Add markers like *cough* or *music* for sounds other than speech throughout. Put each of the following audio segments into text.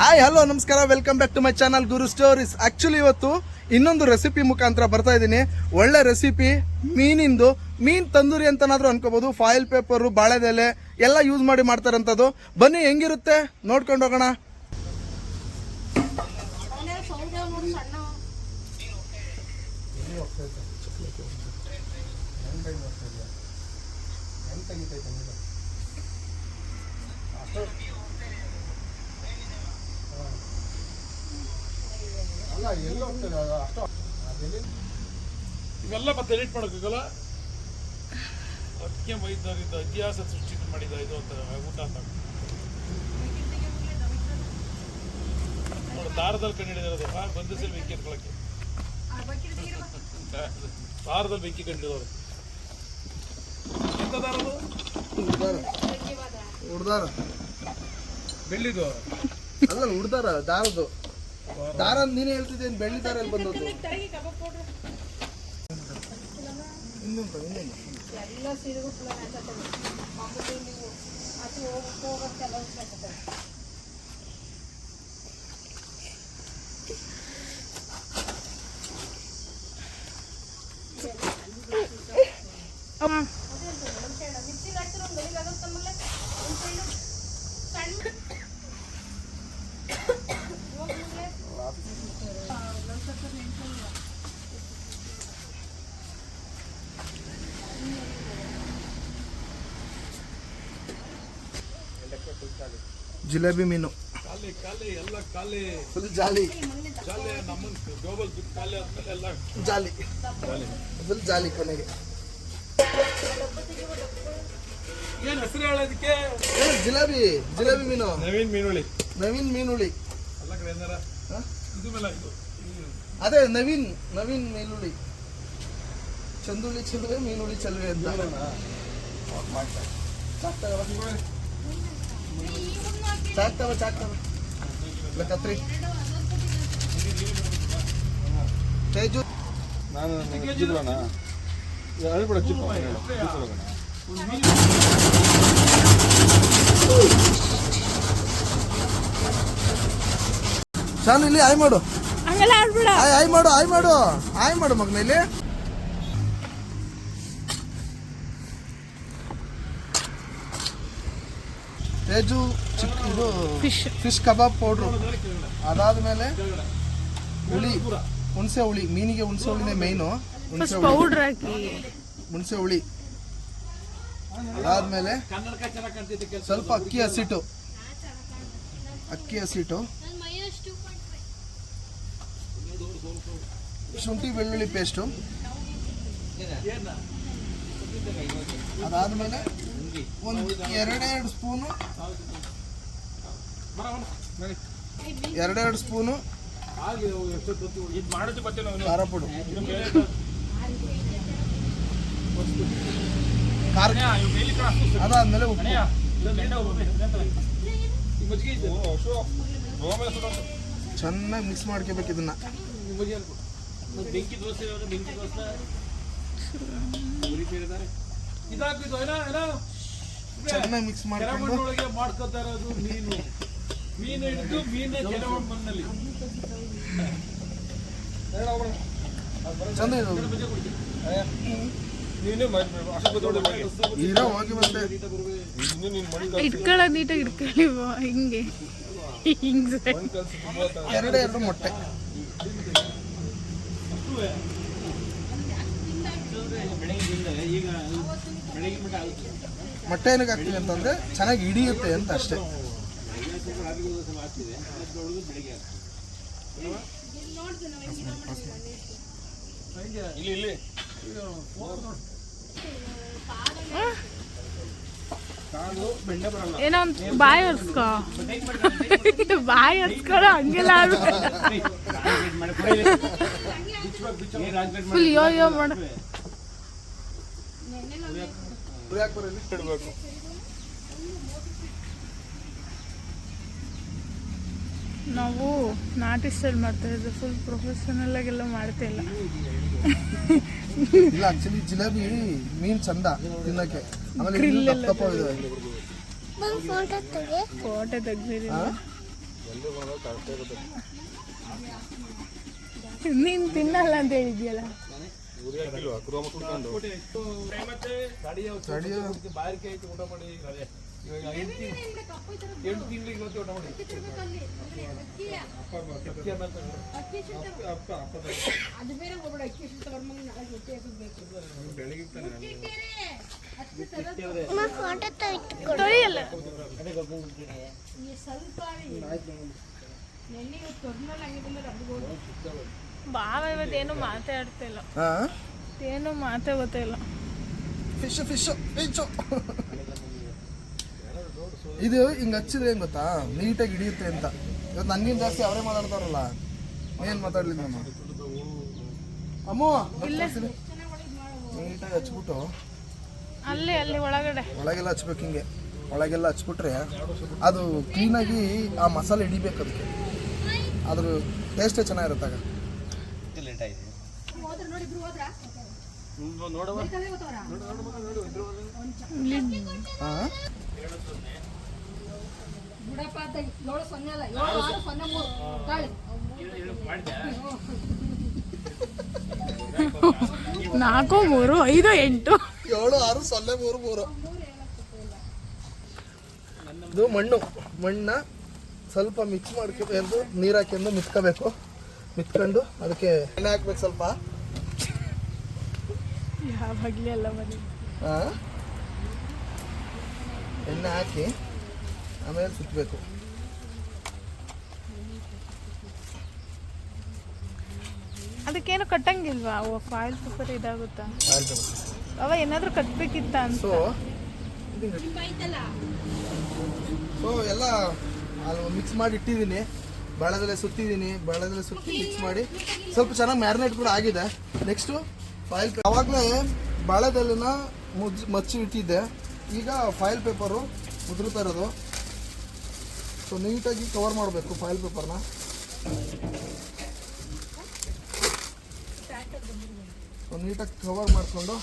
Hi hello ನಮಸ್ಕಾರ. Welcome back to my channel Guru stories actually ಇವತ್ತು ಇನ್ನೊಂದು recipe ಮುಖಾಂತರ ಬರ್ತಾ ಇದ್ದೀನಿ. ಒಳ್ಳೆ ರೆಸಿಪಿ ಮೀನಿಂದು, ಮೀನ್ ತಂದೂರಿ ಅಂತನಾದ್ರೂ ಅನ್ಕೋಬಹುದು ಫಾಯಿಲ್ ಪೇಪರು ಬಾಳೆದೆಲೆ, ಎಲ್ಲ ಯೂಸ್ ಮಾಡಿ ಮಾಡ್ತಾರಂಥದ್ದು ಬನ್ನಿ, ಹೆಂಗಿರುತ್ತೆ? ನೋಡ್ಕೊಂಡು ಹೋಗೋಣ. ಇವೆಲ್ಲ ಮತ್ತೆ ಎಡಿಟ್ ಮಾಡೋಕ್ಕಾಗಲ್ಲ? ಅದಕ್ಕೆ ವೈದ್ಯರಿಂದ ಇತಿಹಾಸ ಸೃಷ್ಟಿ ಮಾಡಿದ ಇದು ಅಂತ ಊಟ ಅಂತ. ದಾರದಲ್ಲಿ ಕಂಡು ಹಿಡಿದಿರೋದು. ಆ ಬಂದಿಸಲ್ಲಿ ಬೆಂಕಿ ಇಟ್ಕೊಳಕ್ಕೆ ದಾರದಲ್ಲಿ ಬೆಂಕಿ ಕಂಡಿರೋರು ಎಂತ ದಾರದು ಹುಡ್ದಾರ ಬೆಳ್ಳಿದು? ಅಲ್ಲ ಹುಡ್ದಾರ ದಾರದು ದಾರ ನೀನೇ ಹೇಳ್ತಿದ್ದೇನೆ ಬೆಳ್ಳಿ ದಾರ ಎಲ್ಲಿ ಬಂದದ್ದು? ಇನ್ನೊಂದು ಇನ್ನೊಂದು. ಎಲ್ಲ ಸೀರೆಗೂ ನೀವು ಅದು ಹೋಗಕ್ಕೆ ಹೋಗಕ್ಕೆ ಎಲ್ಲ ಅನ್ಸತ್ತೆ ಮಿಕ್ಸಿಗೆ ಹಾಕ್ತಿರೋ ಒಂದು ಬೆಳಿಗ್ಗೆ ಆಗುತ್ತೆ ಆಮೇಲೆ ಒಂದು ಸೈಡು ಸಣ್ಣ ಹೋಗ್ಬಿಟ್ರೆ ಒಂದು ಸ್ವಲ್ಪ ನೆನ್ಕೊಂಡಿಲ್ಲ ಜಿಲೇಬಿ ಮೀನು. ಖಾಲಿ ಖಾಲಿ ಎಲ್ಲ ಖಾಲಿ. Full jolly. ಜಾಲಿ ಜಾಲಿ. ಫುಲ್ ಜಾಲಿ ಕೊನೆಗೆ. ಏನು ಹೆಸರು ಹೇಳೋದಕ್ಕೆ? ಜಿಲೇಬಿ ಜಿಲೇಬಿ ಮೀನು. ನವೀನ್ ಮೀನುಳಿ ನವೀನ್ ಮೀನುಳಿ ಎಲ್ಲ ಕಡೆ ಏನಾರ? ಹ? ಇದು ಮೇಲೆ ಇದು ಇದು. ಅದೇ ನವೀನ್ ನವೀನ್ ಮೀನುಳಿ ಚಂದುಳಿ ಚೆಲುವೆ ಮೀನುಳಿ ಚೆಲುವೆ ಅಂತ. ಚಾಕ್ತವ ಚಾಕ್ತವ ಚಾಕ್ತವ ಇಲ್ಲ ಕತ್ರಿ. ತೇಜು. ನಾನು ಚಿತ್ರ. ಶಾನು ಇಲ್ಲಿ ಆಯ್ ಮಾಡು. ಆಯ್ ಆಯ್ ಮಾಡು ಆಯ್ ಮಾಡು. ಆಯ್ ಮಾಡು ಮಗನ ಇಲ್ಲಿ. ತೇಜು ಚಿಕ್ ಇದು ಫಿಶ್. ಫಿಶ್ ಕಬಾಬ್ ಪೌಡ್ರು. ಅದಾದ್ಮೇಲೆ ಹುಳಿ ಹುಣಸೆ ಹುಳಿ ಮೀನಿಗೆ ಹುಣಸೆ ಹುಳಿನೇ ಮೇಯ್ನು. ಹುಣಸೆ ಹುಳಿ. ಪೌಡ್ರ್ ಹಾಕಿ. ಹುಣಸೆ ಹುಳಿ. ಅದಾದ್ಮೇಲೆ ಸ್ವಲ್ಪ ಅಕ್ಕಿ ಹಸಿಟ್ಟು. ಅಕ್ಕಿ ಹಸಿಟ್ಟು. ಶುಂಠಿ ಬೆಳ್ಳುಳ್ಳಿ ಪೇಸ್ಟು ಅದಾದ್ಮೇಲೆ ಒಂದು ಎರಡೆರಡು ಸ್ಪೂನು. ಎರಡೆರಡು ಸ್ಪೂನು. ಖಾರ ಪುಡು. ಖಾರ ಅದಾದ್ಮೇಲೆ ಉಪ್ಪು. ಚೆನ್ನಾಗಿ ಮಿಕ್ಸ್ ಮಾಡ್ಕೋಬೇಕು ಇದನ್ನ. ಬೆಂಕಿ ದೋಸೆ ಬೆಂಕಿ ದೋಸೆ ಇದಾಗ್ತಿದ್ದು ಏನೋ ಏನೋ ಚೆನ್ನಾಗಿ ಮಿಕ್ಸ್ ಮಾಡ್ಕೊಂಡು ಕೆರೆಮಣ್ಣೊಳಗೆ ಮಾಡ್ಕೋತಾ ಇರೋದು ಮೀನು. ಮೀನು ಹಿಡಿದು ಮೀನೇ ಕೆರೆ ಮಣ್ಣಲ್ಲಿ. ಚಂದ ಇದು ನೀನೇ ಮಾಡ್ಬೇಕು ಅಷ್ಟು ಗೊತ್ತೋಡಿ ಇರೋ ಹೋಗಿ ಮತ್ತೆ. ಇನ್ನು ನೀನು ಮಣಿ ಇಟ್ಕೊಳ್ಳೋದು ನೀಟಾಗಿ ಇಟ್ಕೊಳ್ಳಿ ಹಿಂಗೆ. ಹಿಂಗೆ ಕಲ್ಸಿ ಬೆಳಗ್ಗೆ ಎರಡು ಎರಡು ಮೊಟ್ಟೆ. ಮೊಟ್ಟೆ ಏನಕ್ಕೆ ಹಾಕ್ತೀವಿ ಅಂತಂದರೆ ಚೆನ್ನಾಗಿ ಹಿಡಿಯುತ್ತೆ ಅಂತ ಅಷ್ಟೇ. ಇಲ್ಲಿ ಇಲ್ಲಿ ಏನೋ ಒಂದು ಬಾಯಿ ಹರ್ಸ್ಕೊ ಬಾಯಿ ಹಂಗೆಲ್ಲ ಆಡ್ಬೇಡ ಫುಲ್ ಯೋ ಯೋ ಮಾಡ. ಕುದಿಯಾಕ್ ಬರಲಿ ಇಡಬೇಕು ನಾವು ನಾಟಿ ಸ್ಟೈಲ್ ಮಾಡ್ತಾ ಇದ್ದೆ ಫುಲ್ ಪ್ರೊಫೆಷನಲ್ ಆಗೆಲ್ಲ ಮಾಡ್ತಾ ಇಲ್ಲ. ಇಲ್ಲ ಆಕ್ಚುಲಿ ಜಿಲೇಬಿ ಮೀನ್ ಚಂದ ತಿನ್ನಕ್ಕೆ. ಆಮೇಲೆ ಎಲ್ಲ ದಪ್ಪ ದಪ್ಪ ಇದೆ. ಫೋಟೋ ತೆಗ್ದಿರಿ ನೀನ್ ತಿನ್ನಲ್ಲ ಅಂತ ಹೇಳಿದ್ಯಲ್ಲ ಎಂಟು ತಿಂಗಳು ಎಂಟು ತಿಂಗಳಿಗೆ ಇವತ್ತು ಊಟ ಮಾಡಿ. ಅಪ್ಪ ಅದು ಬೇರೆ ಸ್ವಲ್ಪ ನೆನ್ನೆ ಹಂಗೆ ಬಂದ್ರೆ ಅದು ಹೋಗಿ ಬಾವ ಇವತ್ತೇನು ಮಾತಾಡ್ತಿಲ್ಲ ಹಾಂ? ಏನು ಮಾತೇ ಗೊತ್ತಿಲ್ಲ. ಫಿಶ್ ಫಿಶ್ ಫಿಶ್ ಇದು ಹಿಂಗೆ ಹಚ್ಚಿದ್ರೆ ಏನು ಗೊತ್ತಾ? ನೀಟಾಗಿ ಹಿಡಿಯುತ್ತೆ ಅಂತ. ಇವತ್ತು ನನಗಿಂತ ಜಾಸ್ತಿ ಅವರೇ ಮಾತಾಡ್ತಾರಲ್ಲ. ಏನು ಮಾತಾಡ್ಲಿ ನಾನು ಅಮ್ಮ ನೀಟಾಗಿ ಹಚ್ಬಿಟ್ಟು. ಅಲ್ಲಿ ಅಲ್ಲಿ ಒಳಗಡೆ. ಒಳಗೆಲ್ಲ ಹಚ್ಬೇಕು ಹಿಂಗೆ. ಒಳಗೆಲ್ಲ ಹಚ್ಬಿಟ್ರೆ ಅದು ಕ್ಲೀನಾಗಿ ಆ ಮಸಾಲೆ ಹಿಡಿಬೇಕು ಅದಕ್ಕೆ. ಅದ್ರ ಟೇಸ್ಟೇ ಚೆನ್ನಾಗಿರುತ್ತಾಗ ಮೂರು ತಾಳಿ ನಾಲ್ಕು ಮೂರು ಐದು ಎಂಟು. ಏಳು ಆರು ಸೊನ್ನೆ ಮೂರು ಮೂರು. ಇದು ಮಣ್ಣು. ಮಣ್ಣ ಸ್ವಲ್ಪ ಮಿಕ್ಸ್ ಮಾಡ್ಕೊಂಡು ನೀರು ಹಾಕೊಂಡು ಮಿತ್ಕೋಬೇಕು ಮಿತ್ಕೊಂಡು ಅದಕ್ಕೆ ಎಣ್ಣೆ ಹಾಕ್ಬೇಕು ಸ್ವಲ್ಪ. ಯಾವಾಗಲೇ ಅಲ್ಲ ಮನೆ? ಎಣ್ಣೆ ಹಾಕಿ ಆಮೇಲೆ ಸುತ್ತಬೇಕು ಅದಕ್ಕೇನು ಕಟ್ಟಂಗಿಲ್ವಾ? ಅವ ಫಾಯಿಲ್ ಪೇಪರ್ ಇದಾಗುತ್ತಾ? ಅವ ಏನಾದ್ರೂ ಕಟ್ಬೇಕಿತ್ತ ಅಂತ? ಸೊ ಸೊ ಎಲ್ಲ ಮಿಕ್ಸ್ ಮಾಡಿ ಇಟ್ಟಿದ್ದೀನಿ. ಬಾಳೆದೆಲೆ ಸುತ್ತಿದ್ದೀನಿ ಬಾಳೆದೆಲೆ ಸುತ್ತಿ ಮಿಕ್ಸ್ ಮಾಡಿ. ಸ್ವಲ್ಪ ಚೆನ್ನಾಗಿ ಮ್ಯಾರಿನೇಟ್ ಕೂಡ ಆಗಿದೆ. ನೆಕ್ಸ್ಟು ಫೈಲ್ ಅವಾಗಲೇ ಬಾಳೆದೆಲೆನ ಮುಜ್ ಮಚ್ಚಿ ಇಟ್ಟಿದ್ದೆ. ಈಗ ಫೈಲ್ ಪೇಪರು ಮುದ್ರತಾ ಇರೋದು. ಸೊ ನೀಟಾಗಿ ಕವರ್ ಮಾಡಬೇಕು ಫೈಲ್ ಪೇಪರ್ನ ಸೊ ನೀಟಾಗಿ ಕವರ್ ಮಾಡಿಕೊಂಡು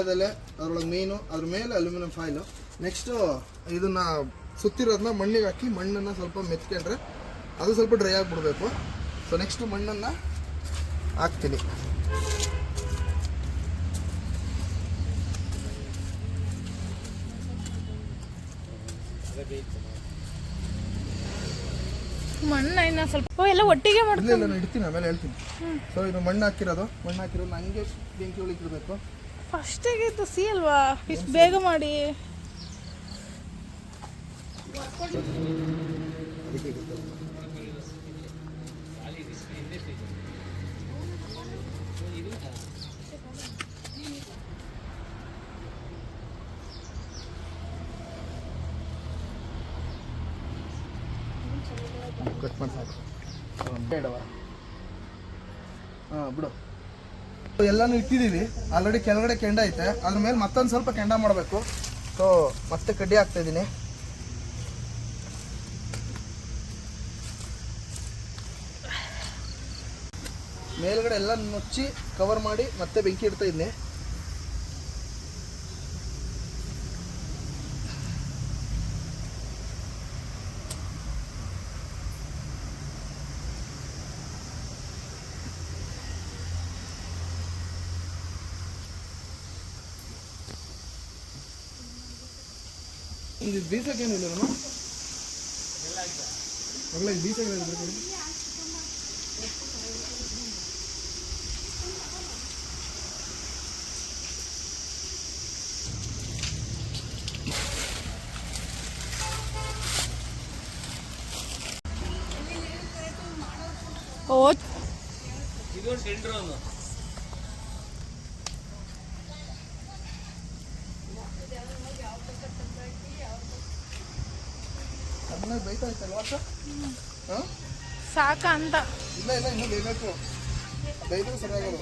ಇಟ್ಟಿದ್ದೀನಿ ಅದರೊಳಗೆ ಮೀನು ಅದ್ರ ಮೇಲೆ ಅಲ್ಯೂಮಿನಿಯಂ ಫಾಯಿಲು. ನೆಕ್ಸ್ಟು ಇದನ್ನ ಸುತ್ತಿರೋದನ್ನ ಮಣ್ಣಿಗೆ ಹಾಕಿ ಮಣ್ಣನ್ನು ಸ್ವಲ್ಪ ಮೆತ್ಕೊಂಡ್ರೆ ಅದು ಸ್ವಲ್ಪ ಡ್ರೈ ಆಗಿಬಿಡ್ಬೇಕು. ಸೊ ನೆಕ್ಸ್ಟು ಮಣ್ಣನ್ನು ಹಾಕ್ತೀನಿ. ಮಣ್ಣ ಇನ್ನ ಸ್ವಲ್ಪ ಎಲ್ಲ ಒಟ್ಟಿಗೆ ಮಾಡ್ತೀನಿ ನಾನು ಇಡ್ತೀನಿ ಆಮೇಲೆ ಹೇಳ್ತೀನಿ. ಸೊ ಇದು ಮಣ್ಣು ಹಾಕಿರೋದು. ಮಣ್ಣು ಹಾಕಿರೋದು ಹಂಗೆ ಬೆಂಕಿ ಉಳಿತಿರ್ಬೇಕು ಫಸ್ಟಿಗೆ ಸಿ ಅಲ್ವಾ? ಇಷ್ಟು ಬೇಗ ಮಾಡಿ. ಕಟ್ ಮಾಡಿ ಸಾಕು. ಬೇಡವಾ? ಹಾಂ ಬಿಡು. ಎಲ್ಲಾನು ಇಟ್ಟಿದ್ದೀವಿ ಆಲ್ರೆಡಿ ಕೆಳಗಡೆ ಕೆಂಡ ಐತೆ. ಅದ್ರ ಮೇಲೆ ಮತ್ತೊಂದು ಸ್ವಲ್ಪ ಕೆಂಡ ಮಾಡಬೇಕು. ಸೊ ಮತ್ತೆ ಕಡ್ಡಿ ಹಾಕ್ತಾ ಇದ್ದೀನಿ. ಮೇಲ್ಗಡೆ ಎಲ್ಲ ನುಚ್ಚಿ ಕವರ್ ಮಾಡಿ ಮತ್ತೆ ಬೆಂಕಿ ಇಡ್ತಾ ಇದ್ದೀನಿ ಇದು ಬೀಸಕ್ಕೇನಿಲ್ಲ ಇಲ್ಲ ಮಗಳ ಬೀಸಕ್ಕೆ ಓ ಚೆನ್ನಾಗಿ ಬೈತಾ ಇತ್ತಲ್ವಾ ಸರ್ ಸಾಕ ಅಂತ. ಇಲ್ಲ ಇಲ್ಲ ಇನ್ನೂ ಬೇಯಬೇಕು. ಬೈದ್ರು ಸರಿಯಾಗಲ್ಲ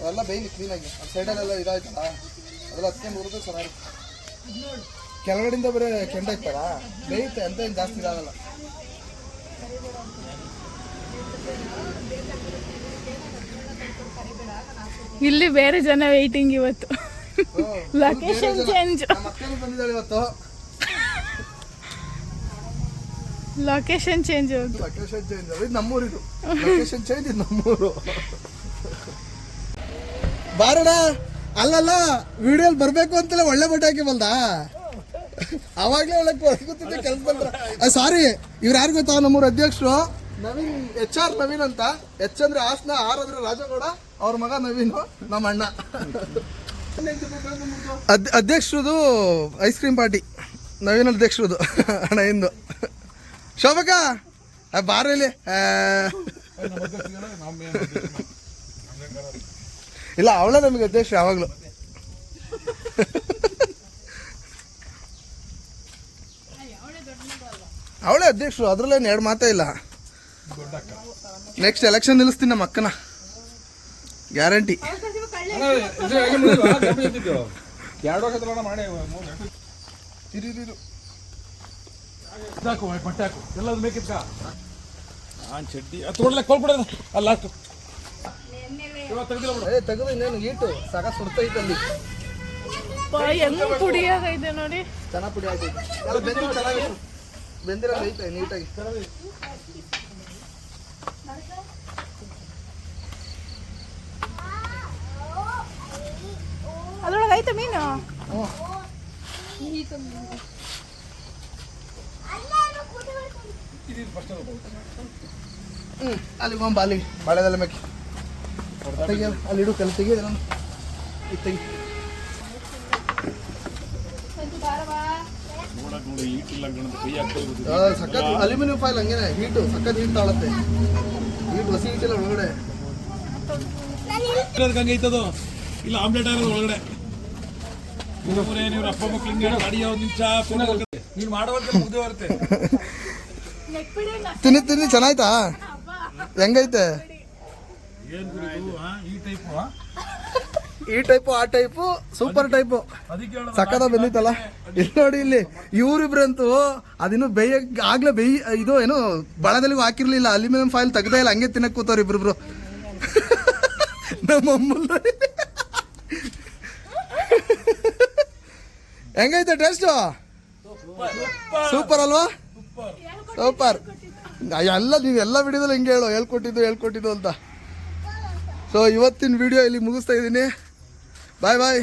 ಅವೆಲ್ಲ ಬೇಯ್ಲಿ ಕ್ಲೀನಾಗಿ ಅದು ಸೈಡಲ್ಲೆಲ್ಲ ಇದಾಯ್ತಲ್ಲ ಅದೆಲ್ಲ ಹತ್ಕೊಂಡು ಹುರಿದ್ರೆ ಚೆನ್ನಾಗಿ ಕೆಳಗಡೆಯಿಂದ ಬರೀ ಕೆಂಡ ಇತ್ತಲ್ಲ ಬೇಯುತ್ತೆ ಅಂತ ಏನು ಜಾಸ್ತಿ ಇದಾಗಲ್ಲ. ಇಲ್ಲಿ ಬೇರೆ ಜನ ವೇಟಿಂಗ್ ಇವತ್ತು. ಲೊಕೇಶನ್ ಚೇಂಜ್ ಬಂದಿದ್ದಾಳೆ ಇವತ್ತು. ಲೊಕೇಶನ್ ಚೇಂಜ್ ಲೊಕೇಶನ್ ಚೇಂಜ್ ಇದು ನಮ್ಮೂರು ಇದು ಲೊಕೇಶನ್ ಚೇಂಜ್ ಇದು ನಮ್ಮೂರು. ಬಾರಣ ಅಲ್ಲಲ್ಲ ವಿಡಿಯೋಲಿ ಬರ್ಬೇಕು ಅಂತಲೇ ಒಳ್ಳೆ ಬಟ್ಟೆ ಹಾಕಿ ಬಂದ? ಅವಾಗಲೇ ಒಳ್ಳೆ ಕೂತಿದ್ದೆ ಕೆಲಸ ಬಂದ್ರ ಸಾರಿ ಇವ್ರು ಯಾರು ಗೊತ್ತಾ? ನಮ್ಮೂರ ಅಧ್ಯಕ್ಷರು. ನವೀನ್ ಎಚ್ ಆರ್ ನವೀನ್ ಅಂತ. ಎಚ್ ಅಂದ್ರೆ ಆಸ್ನ ಆರ್ ಅಂದ್ರೆ ರಾಜಗೌಡ. ಅವ್ರ ಮಗ ನವೀನ್ ನಮ್ಮ ಅಣ್ಣ. ಅದ್, ಅಧ್ಯಕ್ಷರದು ಐಸ್ ಕ್ರೀಮ್ ಪಾರ್ಟಿ ನವೀನ್ ಅಧ್ಯಕ್ಷರದು, ಅಣ್ಣ, ಇಂದು. ಶೋಭಕ ಬಾರಲ್ಲಿ ಇಲ್ಲ ಅವಳೇ ನಮಗೆ ಅಧ್ಯಕ್ಷ ಯಾವಾಗಲೂ. ಅವಳೇ ಅಧ್ಯಕ್ಷರು ಅದ್ರಲ್ಲೇನು ಎರಡು ಮಾತೇ ಇಲ್ಲ. ನೆಕ್ಸ್ಟ್ ಎಲೆಕ್ಷನ್ ನಿಲ್ಲಿಸ್ತೀನಿ ನಮ್ಮ ಅಕ್ಕನ. ಗ್ಯಾರಂಟಿ ಮಾಡಿ ಹಾಕು ಬಟ್ಟೆ ಹಾಕು. ಎಲ್ಲದು ಬೇಕಿತ್ತ ನಾನು ಚಡ್ಡಿ ಅದು ತೊಗೊಳ್ಳೆ ಕೊಲ್ಬಿಡೋದು ಅಲ್ಲ ಲಾಸ್ಟು ಇವತ್ತು ತೆಗ್ದಿಲ್ಲ ಬಿಡು. ಏ ತೆಗೆದು ಇನ್ನೇನು ಈಟು. ಸಾಕ ಸುಡ್ತೈತೆ ಅಲ್ಲಿ. ಹೆಂಗ್ ಪುಡಿಯಾಗೈತೆ ನೋಡಿ. ಚೆನ್ನಾಗಿ ಪುಡಿ ಹಾಕೈತೆ ಅದು ಬೆಂದಿರೋ ಚೆನ್ನಾಗಿ ಬೆಂದಿರೋದು ಐತೆ ನೀಟಾಗಿ. ಅದ್ರೊಳಗೆ ಐತೆ ಮೀನು? ಹ್ಞೂ ಅಲ್ಲಿ ಗೊಂಬ ಅಲ್ಲಿ ಬಾಳೆದಲ್ಲ ಮೇಕಿ. ಅಲ್ಲಿ ಇಡು ಕಲ್ ತೆಗಿ ನಾನು ಇದು ತೆಗಿ. ಸಖತ್ ಅಲ್ಯೂಮಿನಿಯಂ ಫೈಲ್ ಹಂಗೇನೆ ಹೀಟು ಸಖತ್ ಹೀಟ್ ತಾಳತ್ತೆ. ಹೀಟ್ ಹಸಿ ಹೀಟಿಲ್ಲ ಒಳಗಡೆ. ಅದಕ್ಕೆ ಹಂಗೆ ಐತದು ಇಲ್ಲ ಆಮ್ಲೆಟ್ ಆಗಿರೋದು ಒಳಗಡೆ. ಇವ್ರೇ ಅಪ್ಪ ಮಕ್ಳು ಹಿಂಗೆ ಗಾಡಿ ಒಂದು ನಿಮಿಷ ನೀನು ಮಾಡುವಂತೆ ಮುಗ್ದೇ ಬರುತ್ತೆ. *laughs* ತಿನ್ನಿ ತಿನ್ನಿ, ಚೆನ್ನಾಯ್ತಾ? ಹೆಂಗೈತೆ? ಈ ಟೈಪು, ಆ ಟೈಪು, ಸೂಪರ್ ಟೈಪು. ಸಕ್ಕದ ಬಂದಿತ್ತಲ್ಲ? ಇಲ್ಲಿ ನೋಡಿ, ಇಲ್ಲಿ ಇವರಿಬ್ರಂತೂ ಅದಿನ್ನು ಬೇಯ, ಆಗ್ಲೇ ಬೇಯಿ, ಇದು ಏನು ಬಳದಲ್ಲಿ ಹಾಕಿರ್ಲಿಲ್ಲ. ಅಲ್ಯೂಮಿನಿಯಂ ಫೈಲ್ ತೆಗ್ದೇ ಇಲ್ಲ, ಹಂಗೆ ತಿನ್ನಕ್ ಕೂತವ್ರು ಇಬ್ರಿಬ್ರು. ನಮ್ಮ ಹೆಂಗೈತೆ ಟೇಸ್ಟು ಸೂಪರ್ ಅಲ್ವಾ? ಸೂಪರ್. ಎಲ್ಲ ನೀವು ಎಲ್ಲ ವಿಡಿಯೋದಲ್ಲಿ ಹಿಂಗೆ ಹೇಳು, ಹೇಳ್ಕೊಟ್ಟಿದ್ದು ಹೇಳ್ಕೊಟ್ಟಿದ್ದು ಅಂತ. ಸೊ ಇವತ್ತಿನ ವಿಡಿಯೋ ಇಲ್ಲಿ ಮುಗಿಸ್ತಾ ಇದ್ದೀನಿ. ಬಾಯ್ ಬಾಯ್